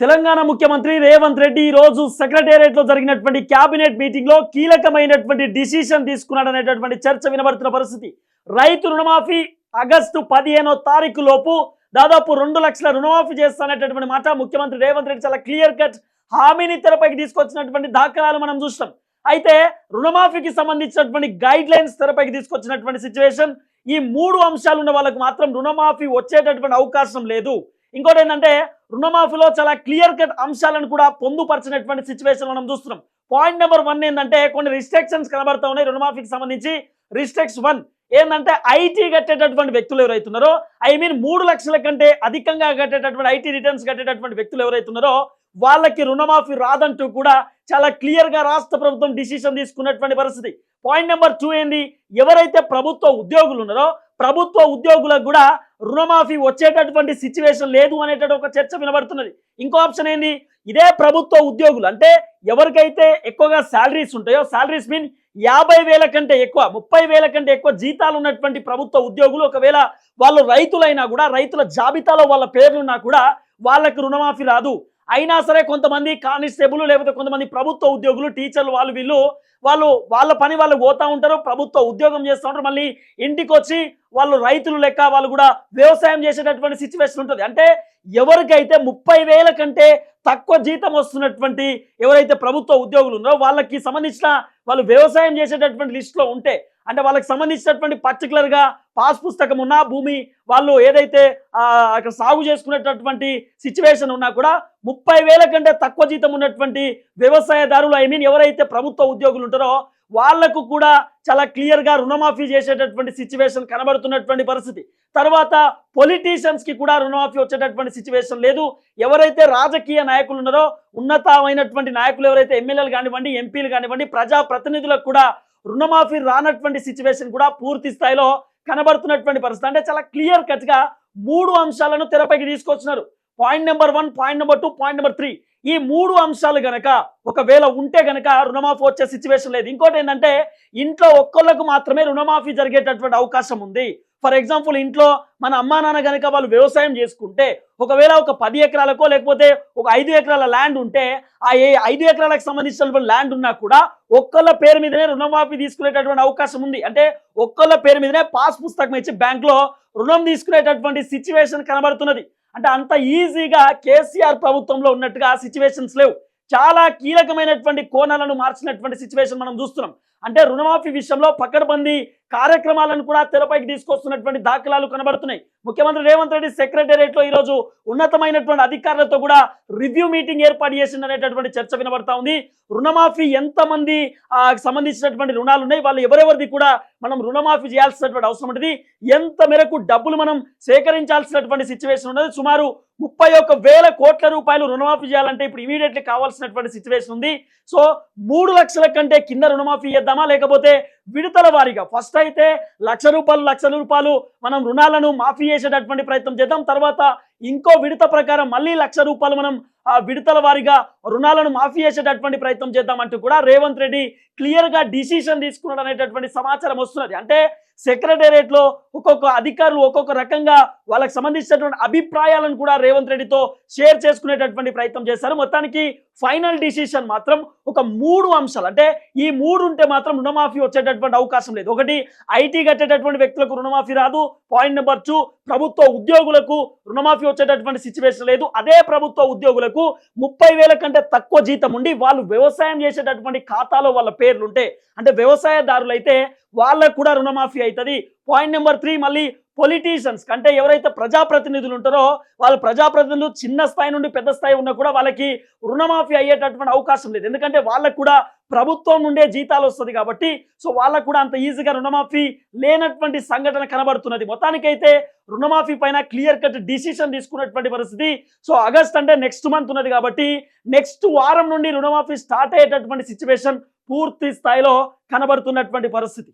తెలంగాణ ముఖ్యమంత్రి రేవంత్ రెడ్డి ఈరోజు రోజు జరిగినటువంటి క్యాబినెట్ మీటింగ్లో కీలకమైనటువంటి డిసిషన్ తీసుకున్నాడనేటటువంటి చర్చ వినబడుతున్న పరిస్థితి. రైతు రుణమాఫీ ఆగస్టు పదిహేనో తారీఖు లోపు దాదాపు రెండు లక్షల రుణమాఫీ చేస్తాననేటటువంటి మాట ముఖ్యమంత్రి రేవంత్ రెడ్డి చాలా క్లియర్ కట్ హామీని తెరపైకి తీసుకొచ్చినటువంటి దాఖలాలు మనం చూస్తాం అయితే రుణమాఫీకి సంబంధించినటువంటి గైడ్ లైన్స్ తెరపైకి తీసుకొచ్చినటువంటి సిచ్యువేషన్ ఈ మూడు అంశాలు ఉన్న వాళ్ళకు మాత్రం రుణమాఫీ వచ్చేటటువంటి అవకాశం లేదు. ఇంకోటి ఏంటంటే రుణమాఫీలో చాలా క్లియర్ కట్ అంశాలను కూడా పొందుపరిచినటువంటి సిచ్యువేషన్ మనం చూస్తున్నాం. పాయింట్ నెంబర్ వన్ ఏంటంటే కొన్ని రిస్ట్రిక్షన్స్ కనబడతా ఉన్నాయి రుణమాఫీకి సంబంధించి. రిస్ట్రిక్ట్స్ వన్ ఏంటంటే ఐటీ కట్టేటటువంటి వ్యక్తులు ఎవరైతున్నారో ఐ మీన్ మూడు లక్షల కంటే అధికంగా కట్టేటటువంటి ఐటీ రిటర్న్స్ కట్టేటటువంటి వ్యక్తులు ఎవరైతున్నారో వాళ్ళకి రుణమాఫీ రాదంటూ కూడా చాలా క్లియర్గా రాష్ట్ర ప్రభుత్వం డిసిషన్ తీసుకున్నటువంటి పరిస్థితి. పాయింట్ నెంబర్ టూ ఏంది? ఎవరైతే ప్రభుత్వ ఉద్యోగులు ఉన్నారో ప్రభుత్వ ఉద్యోగులకు కూడా రుణమాఫీ వచ్చేటటువంటి సిచ్యువేషన్ లేదు అనేటటువంటి ఒక చర్చ వినబడుతున్నది. ఇంకో ఆప్షన్ ఏంది? ఇదే ప్రభుత్వ ఉద్యోగులు. అంటే ఎవరికైతే ఎక్కువగా శాలరీస్ ఉంటాయో శాలరీస్ మీన్ యాభై వేల కంటే ఎక్కువ ముప్పై వేల కంటే ఎక్కువ జీతాలు ఉన్నటువంటి ప్రభుత్వ ఉద్యోగులు ఒకవేళ వాళ్ళు రైతులైనా కూడా రైతుల జాబితాలో వాళ్ళ పేర్లున్నా కూడా వాళ్ళకి రుణమాఫీ రాదు. అయినా సరే కొంతమంది కానిస్టేబుల్ లేకపోతే కొంతమంది ప్రభుత్వ ఉద్యోగులు టీచర్లు వాళ్ళు వీళ్ళు వాళ్ళు వాళ్ళ పని వాళ్ళు పోతా ఉంటారు ప్రభుత్వ ఉద్యోగం చేస్తూ ఉంటారు మళ్ళీ ఇంటికి వచ్చి వాళ్ళు రైతులు లెక్క వాళ్ళు కూడా వ్యవసాయం చేసేటటువంటి సిచ్యువేషన్ ఉంటుంది. అంటే ఎవరికైతే ముప్పై వేల కంటే తక్కువ జీతం వస్తున్నటువంటి ఎవరైతే ప్రభుత్వ ఉద్యోగులు ఉన్నారో వాళ్ళకి సంబంధించిన వాళ్ళు వ్యవసాయం చేసేటటువంటి లిస్టులో ఉంటే అంటే వాళ్ళకి సంబంధించినటువంటి పర్టికులర్గా పాస్ పుస్తకం ఉన్న భూమి వాళ్ళు ఏదైతే అక్కడ సాగు చేసుకునేటటువంటి సిచ్యువేషన్ ఉన్నా కూడా ముప్పై వేల కంటే తక్కువ జీతం ఉన్నటువంటి వ్యవసాయదారులు ఐ మీన్ ఎవరైతే ప్రభుత్వ ఉద్యోగులు ఉంటారో వాళ్ళకు కూడా చాలా క్లియర్గా రుణమాఫీ చేసేటటువంటి సిచ్యువేషన్ కనబడుతున్నటువంటి పరిస్థితి. తర్వాత పొలిటీషియన్స్కి కూడా రుణమాఫీ వచ్చేటటువంటి సిచ్యువేషన్ లేదు. ఎవరైతే రాజకీయ నాయకులు ఉన్నారో ఉన్నతమైనటువంటి నాయకులు ఎవరైతే ఎమ్మెల్యేలు కానివ్వండి ఎంపీలు కానివ్వండి ప్రజా ప్రతినిధులకు కూడా రుణమాఫీ రానటువంటి సిచ్యువేషన్ కూడా పూర్తి స్థాయిలో కనబడుతున్నటువంటి పరిస్థితి. అంటే చాలా క్లియర్ కట్గా మూడు అంశాలను తెరపైకి తీసుకొచ్చినారు. Point number one point number two point number three ఈ మూడు అంశాలు గనక ఒకవేళ ఉంటే గనక రుణమాఫీ వచ్చే సిచ్యువేషన్ లేదు. ఇంకోటి ఏంటంటే ఇంట్లో ఒక్కళ్ళకు మాత్రమే రుణమాఫీ జరిగేటటువంటి అవకాశం ఉంది. ఫర్ ఎగ్జాంపుల్ ఇంట్లో మన అమ్మా నాన్న గనక వాళ్ళు వ్యవసాయం చేసుకుంటే ఒకవేళ ఒక పది ఎకరాలకో లేకపోతే ఒక ఐదు ఎకరాల ల్యాండ్ ఉంటే ఆ ఏ ఐదు ఎకరాలకు సంబంధించినటువంటి ల్యాండ్ ఉన్నా కూడా ఒక్కళ్ళ పేరు మీదనే రుణమాఫీ తీసుకునేటటువంటి అవకాశం ఉంది. అంటే ఒక్కళ్ళ పేరు మీదనే పాస్ పుస్తకం ఇచ్చి బ్యాంక్లో రుణం తీసుకునేటటువంటి సిచ్యువేషన్ కనబడుతున్నది. అంటే అంత ఈజీగా కేసీఆర్ ప్రభుత్వంలో ఉన్నట్టుగా సిచ్యువేషన్స్ లేవు. చాలా కీలకమైనటువంటి కోణాలను మార్చినటువంటి సిచ్యువేషన్ మనం చూస్తున్నాం. అంటే రుణమాఫీ విషయంలో పకడ్బందీ కార్యక్రమాలను కూడా తెరపైకి తీసుకొస్తున్నటువంటి దాఖలాలు కనబడుతున్నాయి. ముఖ్యమంత్రి రేవంత్ రెడ్డి సెక్రటేరియట్లో ఈరోజు ఉన్నతమైనటువంటి అధికారులతో కూడా రివ్యూ మీటింగ్ ఏర్పాటు చేసిందనేటటువంటి చర్చ వినబడతా ఉంది. రుణమాఫీ ఎంతమంది ఆ, సంబంధించినటువంటి రుణాలు ఉన్నాయి? వాళ్ళు ఎవరెవరిది కూడా మనం రుణమాఫీ చేయాల్సినటువంటి అవసరం ఉంటుంది ఎంత మేరకు డబ్బులు మనం సేకరించాల్సినటువంటి సిచ్యువేషన్ ఉన్నది? సుమారు ముప్పై ఒక్క వేల కోట్ల రూపాయలు రుణమాఫీ చేయాలంటే ఇప్పుడు ఇమీడియట్లీ కావాల్సినటువంటి సిచ్యువేషన్ ఉంది. సో మూడు లక్షల కంటే కింద రుణమాఫీ చేద్దామా? లేకపోతే విడతల వారీగా? ఫస్ట్ అయితే లక్ష రూపాయలు లక్షల రూపాయలు మనం రుణాలను మాఫీ చేసేటటువంటి ప్రయత్నం చేద్దాం. తర్వాత ఇంకో విడత ప్రకారం మళ్ళీ లక్ష రూపాయలు మనం ఆ విడతల వారీగా రుణాలను మాఫీ చేసేటటువంటి ప్రయత్నం చేద్దాం అంటూ కూడా రేవంత్ రెడ్డి క్లియర్గా డిసిషన్ తీసుకున్నాడు అనేటటువంటి సమాచారం వస్తున్నది. అంటే సెక్రటేరియట్లో ఒక్కొక్క అధికారులు ఒక్కొక్క రకంగా వాళ్ళకి సంబంధించినటువంటి అభిప్రాయాలను కూడా రేవంత్ రెడ్డితో షేర్ చేసుకునేటటువంటి ప్రయత్నం చేశారు. మొత్తానికి ఫైనల్ డిసిషన్ మాత్రం ఒక మూడు అంశాలు. అంటే ఈ మూడు ఉంటే మాత్రం రుణమాఫీ వచ్చేటటువంటి అవకాశం లేదు. ఒకటి ఐటీ కట్టేటటువంటి వ్యక్తులకు రుణమాఫీ రాదు. పాయింట్ నెంబర్ టూ ప్రభుత్వ ఉద్యోగులకు రుణమాఫీ వచ్చేటటువంటి సిచ్యువేషన్ లేదు. అదే ప్రభుత్వ ఉద్యోగులకు ముప్పై వేల కంటే తక్కువ జీతం ఉండి వాళ్ళు వ్యవసాయం చేసేటటువంటి ఖాతాలో వాళ్ళ పేర్లు ఉంటే అంటే వ్యవసాయదారులు అయితే వాళ్ళకు కూడా రుణమాఫీ అవుతుంది పాయింట్ నెంబర్ త్రీ మళ్ళీ పొలిటీషియన్స్ అంటే ఎవరైతే ప్రజాప్రతినిధులు ఉంటారో వాళ్ళ ప్రజాప్రతినిధులు చిన్న స్థాయి నుండి పెద్ద స్థాయి ఉన్నా కూడా వాళ్ళకి రుణమాఫీ అయ్యేటటువంటి అవకాశం లేదు. ఎందుకంటే వాళ్ళకు కూడా ప్రభుత్వం నుండే జీతాలు వస్తుంది కాబట్టి సో వాళ్ళకు కూడా అంత ఈజీగా రుణమాఫీ లేనటువంటి సంఘటన కనబడుతున్నది. మొత్తానికైతే రుణమాఫీ పైన క్లియర్ కట్ డిసిషన్ తీసుకున్నటువంటి పరిస్థితి. సో ఆగస్ట్ అంటే నెక్స్ట్ మంత్ ఉన్నది కాబట్టి నెక్స్ట్ వారం నుండి రుణమాఫీ స్టార్ట్ అయ్యేటటువంటి సిచ్యువేషన్ పూర్తి స్థాయిలో కనబడుతున్నటువంటి పరిస్థితి.